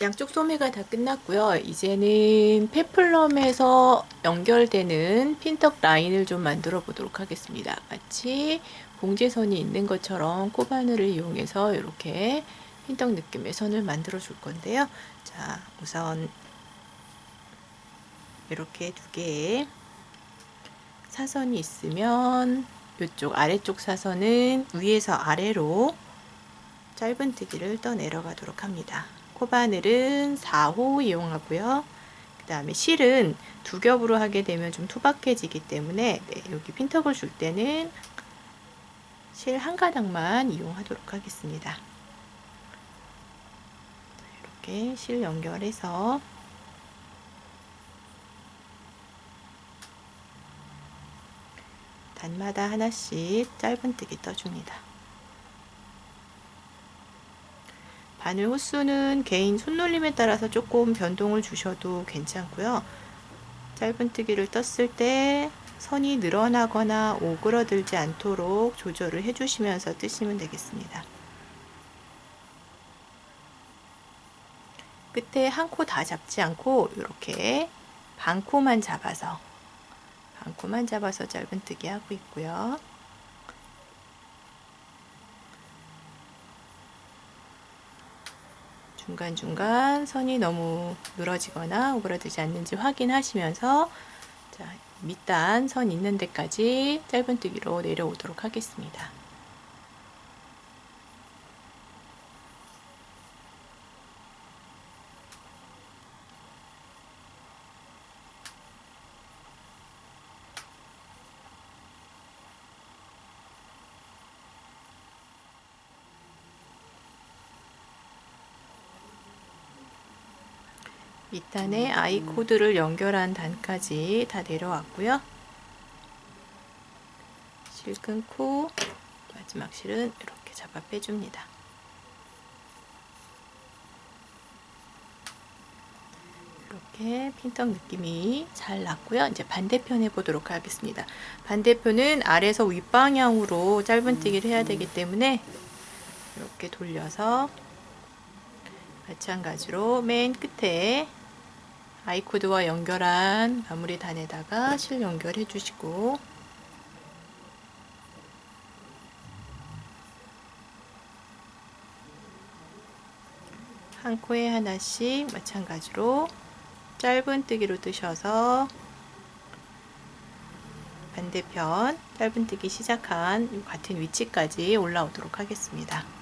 양쪽 소매가 다 끝났고요. 이제는 페플럼에서 연결되는 핀턱 라인을 좀 만들어 보도록 하겠습니다. 마치 봉제선이 있는 것처럼 코바늘을 이용해서 이렇게 핀턱 느낌의 선을 만들어 줄 건데요. 자, 우선 이렇게 두 개의 사선이 있으면 이쪽 아래쪽 사선은 위에서 아래로 짧은 뜨기를 떠 내려가도록 합니다. 코바늘은 4호 이용하고요. 그 다음에 실은 두 겹으로 하게 되면 좀 투박해지기 때문에 네, 여기 핀턱을 줄 때는 실 한 가닥만 이용하도록 하겠습니다. 이렇게 실 연결해서 단마다 하나씩 짧은 뜨기 떠줍니다. 바늘 호수는 개인 손놀림에 따라서 조금 변동을 주셔도 괜찮고요. 짧은뜨기를 떴을 때 선이 늘어나거나 오그러들지 않도록 조절을 해주시면서 뜨시면 되겠습니다. 끝에 한 코 다 잡지 않고 이렇게 반 코만 잡아서 반 코만 잡아서 짧은뜨기 하고 있고요. 중간중간 선이 너무 늘어지거나 오그라들지 않는지 확인하시면서 자, 밑단 선 있는 데까지 짧은뜨기로 내려오도록 하겠습니다. 밑단에 아이 코드를 연결한 단까지 다 내려왔고요. 실 끊고 마지막 실은 이렇게 잡아 빼줍니다. 이렇게 핀떡 느낌이 잘 났고요. 이제 반대편 해보도록 하겠습니다. 반대편은 아래서 윗방향으로 짧은뜨기를 해야 되기 때문에 이렇게 돌려서 마찬가지로 맨 끝에 아이코드와 연결한 마무리 단에다가 실 연결해 주시고 한 코에 하나씩 마찬가지로 짧은 뜨기로 뜨셔서 반대편 짧은 뜨기 시작한 같은 위치까지 올라오도록 하겠습니다.